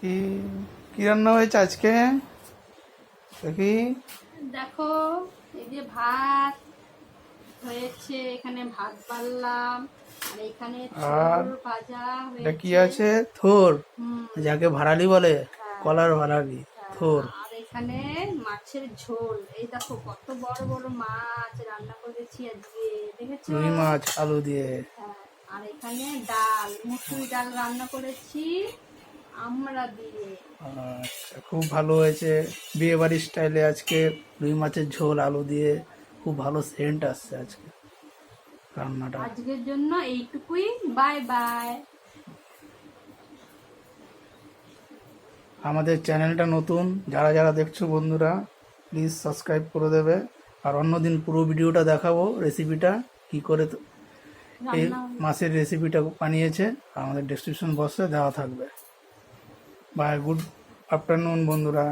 কি কি রান্না হয়েছে আজকে? দেখি। দেখো এই যে ভাত হয়েছে এখানে ভাত বাড়লাম আর এখানে আর ভাজা এটা কি আছে? থোর। যাকে ভাড়ালি বলে কলার ভাড়ালি থোর। আর এখানে মাছের ঝোল। এই দেখো কত বড় বড় মাছ রান্না করেছি আজকে দেখেছ? রুই মাছ আলু দিয়ে। হ্যাঁ, আর এখানে ডাল মুসুরি ডাল রান্না করেছি। আমরা দিয়ে। আচ্ছা খুব ভালো হয়েছে। বিয়ে বাড়ির স্টাইলে আজকে রুই মাছের ঝোল আলু দিয়ে খুব ভালো সেন্ট আসছে আজকে রান্নাটা। আজকের জন্য এইটুকুই। Bye bye. আমাদের চ্যানেলটা নতুন যারা যারা দেখছ বন্ধুরা প্লিজ সাবস্ক্রাইব করে দেবে। আর অন্যদিন পুরো ভিডিওটা দেখাবো রেসিপিটা কি করে এই মাছের রেসিপিটা বানিয়েছে আমাদের ডেসক্রিপশন বক্সে দেওয়া থাকবে। বাই গুড আফটারনুন বন্ধুরা।